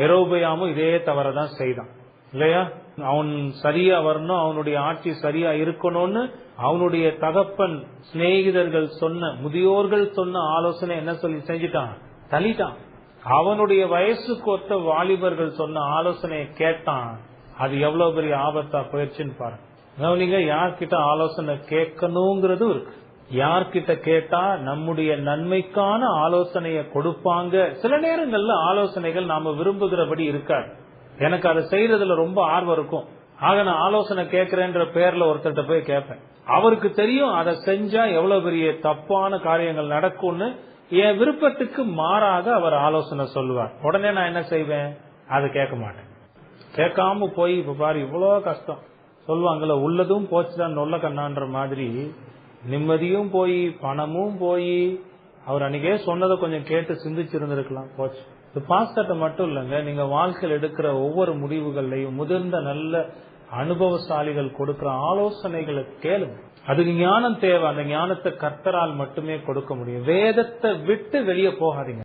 எரோபயாமும் இதே தவறதான் செய்தான். இல்லையா? அவன் சரியா வரணும் அவனுடைய ஆட்சி சரியா இருக்கணும்னு அவனுடைய தகப்பன் சிநேகிதர்கள் சொன்ன முதியோர்கள் சொன்ன ஆலோசனை என்ன சொல்லி செஞ்சுட்டான்? தள்ளிட்டான். அவனுடைய வயசுக்கு ஒத்த வாலிபர்கள் சொன்ன ஆலோசனையை கேட்டான். அது எவ்வளவு பெரிய ஆபத்தா போயிடுச்சுன்னு பாருங்க. நீங்க யார்கிட்ட ஆலோசனை கேட்கணுங்கிறது இருக்கு. யார்கிட்ட கேட்டா நம்முடைய நன்மைக்கான ஆலோசனையை கொடுப்பாங்க. சில நேரங்கள்ல ஆலோசனைகள் நாம விரும்புகிறபடி இருக்காது. எனக்கு அதை செய்யறதுல ரொம்ப ஆர்வம் இருக்கும். ஆக நான் ஆலோசனை கேட்கிறேன்ற பேர்ல ஒருத்தர்கிட்ட போய் கேட்பேன். அவருக்கு தெரியும் அதை செஞ்சா எவ்வளவு பெரிய தப்பான காரியங்கள் நடக்கும்னு. என் விருப்பத்துக்கு மாறாக அவர் ஆலோசனை சொல்லுவார். உடனே நான் என்ன செய்வேன்? அதை கேட்க மாட்டேன். கேட்காம போய் இப்ப பாரு இவ்வளவு கஷ்டம். சொல்லுவாங்கல்ல உள்ளதும் போச்சுதான் நொல்ல கண்ணான்ற மாதிரி நிம்மதியும் போய் பணமும் போய் அவர் அன்னைக்கே சொன்னதை கொஞ்சம் கேட்டு சிந்திச்சு இருந்திருக்கலாம் போச்சு. இது பாஸ்தட்டை மட்டும் இல்லைங்க நீங்க வாழ்க்கையில் எடுக்கிற ஒவ்வொரு முடிவுகள்லையும் முதிர்ந்த நல்ல அனுபவசாலிகள் கொடுக்கிற ஆலோசனைகளை கேளுங்க. அதுக்கு ஞானம் தேவை அந்த ஞானத்தை கர்த்தரால் மட்டுமே கொடுக்க முடியும். வேதத்தை விட்டு வெளியே போகாதீங்க.